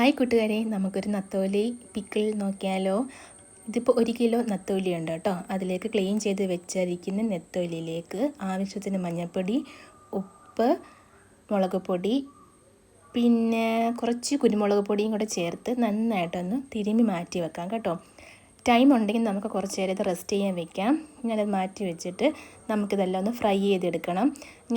Hi കൂട്ടുകാരെ നമുക്കൊരു നത്തോലി pickle നോക്കിയാലോ? ഇതിപ്പോൾ ഒരു കിലോ നത്തോലി ഉണ്ട് കേട്ടോ. അതിലേക്ക് ക്ലീൻ ചെയ്ത് വെച്ചിരിക്കുന്ന നെത്തോലിയിലേക്ക് ആവശ്യത്തിന് മഞ്ഞൾപ്പൊടി ഉപ്പ് മുളക് പൊടി പിന്നെ കുറച്ച് കുരുമുളക് പൊടിയും കൂടെ ചേർത്ത് നന്നായിട്ടൊന്ന് തിരുമ്മി മാറ്റി വെക്കാം കേട്ടോ. ടൈം ഉണ്ടെങ്കിൽ നമുക്ക് കുറച്ച് നേരം ഇത് റെസ്റ്റ് ചെയ്യാൻ വെക്കാം. ഞാനത് മാറ്റി വെച്ചിട്ട് നമുക്കിതെല്ലാം ഒന്ന് ഫ്രൈ ചെയ്തെടുക്കണം.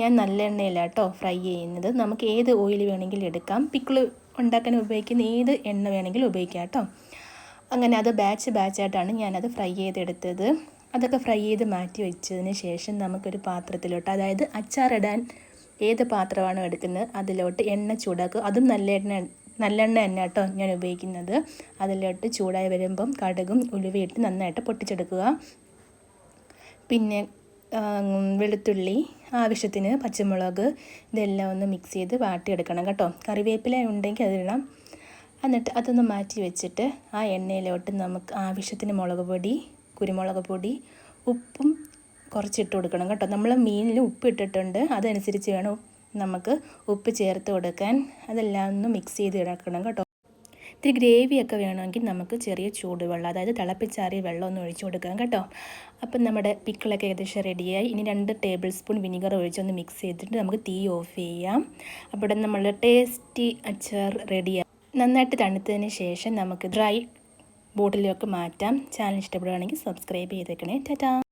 ഞാൻ നല്ല എണ്ണയില്ല കേട്ടോ ഫ്രൈ ചെയ്യുന്നത്. നമുക്ക് ഏത് ഓയിൽ വേണമെങ്കിലും എടുക്കാം. പിക്കിൾ ഉണ്ടാക്കാൻ ഉപയോഗിക്കുന്ന ഏത് എണ്ണ വേണമെങ്കിലും ഉപയോഗിക്കാം കേട്ടോ അങ്ങനെ അത് ബാച്ച് ബാച്ചായിട്ടാണ് ഞാനത് ഫ്രൈ ചെയ്തെടുത്തത്. അതൊക്കെ ഫ്രൈ ചെയ്ത് മാറ്റി വെച്ചതിന് ശേഷം നമുക്കൊരു പാത്രത്തിലോട്ട് അതായത് അച്ചാറിടാൻ ഏത് പാത്രമാണോ എടുക്കുന്നത് അതിലോട്ട് എണ്ണ ചൂടാക്കുക. അതും നല്ല എണ്ണ നല്ലെണ്ണ തന്നെ കേട്ടോ ഞാൻ ഉപയോഗിക്കുന്നത്. അതിലോട്ട് ചൂടായി വരുമ്പം കടുകും ഉലുവയിട്ട് നന്നായിട്ട് പൊട്ടിച്ചെടുക്കുക. പിന്നെ വെളുത്തുള്ളി ആവശ്യത്തിന് പച്ചമുളക് ഇതെല്ലാം ഒന്ന് മിക്സ് ചെയ്ത് വാട്ടിയെടുക്കണം കേട്ടോ. കറിവേപ്പില ഉണ്ടെങ്കിൽ അതിടണം എന്നിട്ട് അതൊന്ന് മാറ്റി വെച്ചിട്ട് ആ എണ്ണയിലോട്ട് നമുക്ക് ആവശ്യത്തിന് മുളക് പൊടി കുരുമുളക് പൊടി ഉപ്പും കുറച്ചിട്ട് കൊടുക്കണം കേട്ടോ. നമ്മൾ മീനിൽ ഉപ്പ് ഇട്ടിട്ടുണ്ട്. അതനുസരിച്ച് വേണം നമുക്ക് ഉപ്പ് ചേർത്ത് കൊടുക്കാൻ അതെല്ലാം ഒന്ന് മിക്സ് ചെയ്ത് ഇടക്കണം കേട്ടോ. ഇത്തിരി ഗ്രേവിയൊക്കെ വേണമെങ്കിൽ നമുക്ക് ചെറിയ ചൂടുവെള്ളം അതായത് തിളപ്പിച്ചാറിയ വെള്ളം ഒന്ന് ഒഴിച്ചു കൊടുക്കാം കേട്ടോ. അപ്പം നമ്മുടെ പിക്കിളൊക്കെ ഏകദേശം റെഡിയായി ഇനി രണ്ട് ടേബിൾ സ്പൂൺ വിനിഗർ ഒഴിച്ചൊന്ന് മിക്സ് ചെയ്തിട്ട് നമുക്ക് തീ ഓഫ് ചെയ്യാം. അപ്പോൾ നമ്മളുടെ ടേസ്റ്റി അച്ചാർ റെഡിയായി നന്നായിട്ട് തണുത്തതിന് ശേഷം നമുക്ക് ഡ്രൈ ബോട്ടിലൊക്കെ മാറ്റാം. ചാനൽ ഇഷ്ടപ്പെടുകയാണെങ്കിൽ സബ്സ്ക്രൈബ് ചെയ്തേക്കണേ. ടാറ്റാ.